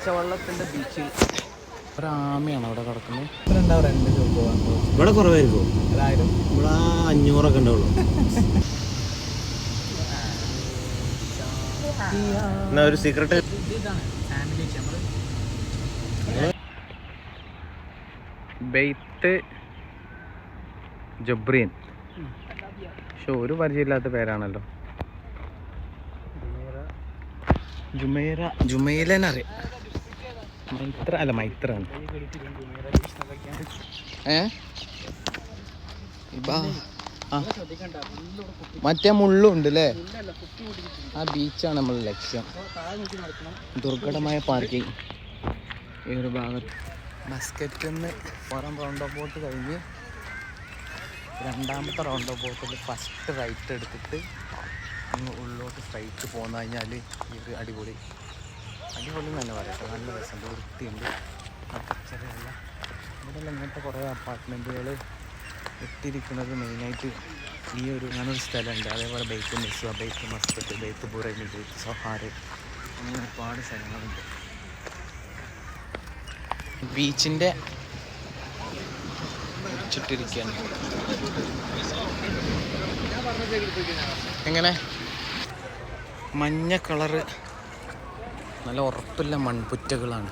പച്ചവെള്ളത്തിന്റെ ബീച്ചിൽ ഒരാമയാണ് അവിടെ കിടക്കുന്നത്. ഉണ്ടാവും രണ്ട് രൂപ ഇവിടെ കുറവായിരിക്കും ഏതായാലും ഇവിടെ അഞ്ഞൂറൊക്കെ ഉണ്ടാവുള്ളൂ. എന്നാ ഒരു സീക്രട്ട് ബെയ്ത്ത് ജബ്രീൻ. പക്ഷെ ഒരു പരിചയമില്ലാത്ത പേരാണല്ലോ. ജുമേര ജുമേലനറിയാം മൈത്ര അല്ല മൈത്ര ഏ? മറ്റേ മുള്ളുണ്ട് അല്ലേ ആ ബീച്ചാണ് നമ്മളെ ലക്ഷ്യം. ദുർഘടമായ പാർക്കിംഗ്. ഈ ഒരു ഭാഗത്ത് മസ്കറ്റിൽ നിന്ന് പുറം റൗണ്ട് ബോട്ട് കഴിഞ്ഞ് രണ്ടാമത്തെ റൗണ്ട് ബോട്ടിൽ ഫസ്റ്റ് റൈറ്റ് എടുത്തിട്ട് അങ്ങ് ഉള്ളോട്ട് സ്ട്രൈറ്റ് പോന്നു കഴിഞ്ഞാൽ ഈ ഒരു അടിപൊളി അടിപൊളി തന്നെ പറയട്ടെ നല്ല രസമുണ്ട് വൃത്തിയുണ്ട്. ചെറിയല്ല ഇവിടെ ഇങ്ങനത്തെ കുറേ അപ്പാർട്ട്മെന്റുകൾ ഇട്ടിരിക്കുന്നത് മെയിനായിട്ട് ഈ ഒരു അങ്ങനൊരു സ്ഥലമുണ്ട്. അതേപോലെ bike മിസ്വ bike Muscat bike Buraimi bike Sohar അങ്ങനെ ഒരുപാട് സ്ഥലങ്ങളുണ്ട്. ബീച്ചിന്റെ ചുറ്റിരിക്കുകയാണ് എങ്ങനെ? മഞ്ഞ കളറ് നല്ല ഉറപ്പില്ല മൺപുറ്റകളാണ്.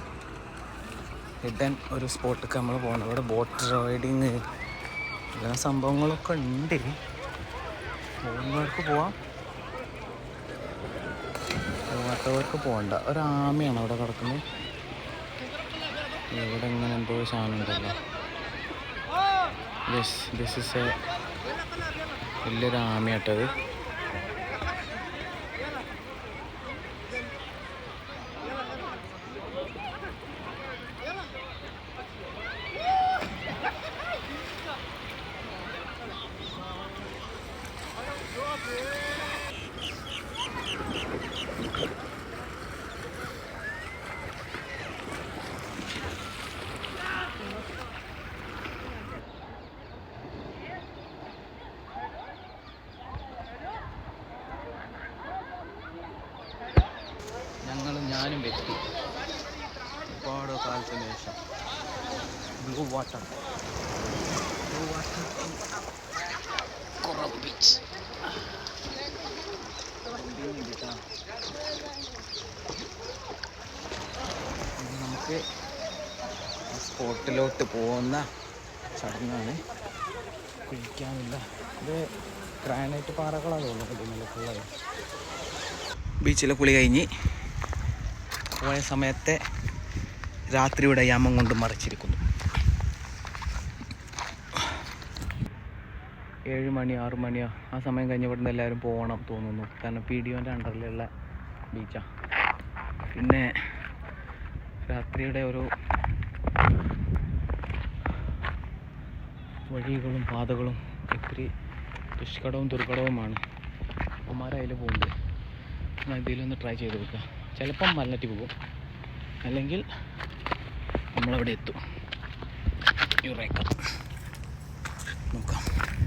ഹിഡൻ ഒരു സ്പോട്ടൊക്കെ നമ്മൾ പോകണം ഇവിടെ ബോട്ട് റൈഡിങ് എല്ലാ സംഭവങ്ങളൊക്കെ ഉണ്ട്. പോകുന്നവർക്ക് പോവാം. പോകാത്തവർക്ക് പോകണ്ട ആമയാണ് അവിടെ കിടക്കുന്നത്. ഇവിടെ ഇങ്ങനെ എന്തോ സാധനം ദിസ് ദിസ് ഇസ് എ വലിയൊരു ആമയാട്ടത്. ഞങ്ങളും ഞാനും വ്യക്തി. ഒരുപാട് കാലത്തിന് ശേഷം. Blue water. Blue water. സ്പോട്ടിലോട്ട് പോകുന്ന ചടങ്ങാണ്. കുളിക്കാനില്ല ഇത് ഗ്രാനൈറ്റ് പാറകളാണ് ബീച്ചിലെ കുളി കഴിഞ്ഞ് പോയ സമയത്തെ രാത്രിയുടെ യാമം കൊണ്ട് മറിച്ചിരിക്കുന്നു. ഏഴ് മണി ആറ് മണിയോ ആ സമയം കഴിഞ്ഞ് ഇവിടുന്ന് എല്ലാവരും പോകണം തോന്നുന്നു. കാരണം പി ഡി ഒന്റെ അണ്ടറിലുള്ള ബീച്ചാണ് പിന്നെ രാത്രിയുടെ ഒരു വഴികളും പാതകളും ഇത്തിരി ദുഷ്കടവും ദുർഘടവുമാണ്. അമ്മമാരതിൽ പോകുന്നത്. ഞാൻ ഇതിലൊന്ന് ട്രൈ ചെയ്ത് നോക്കുക ചിലപ്പം മലനറ്റി പോകും. അല്ലെങ്കിൽ നമ്മളവിടെ എത്തും. യുറേക്കാം നോക്കാം.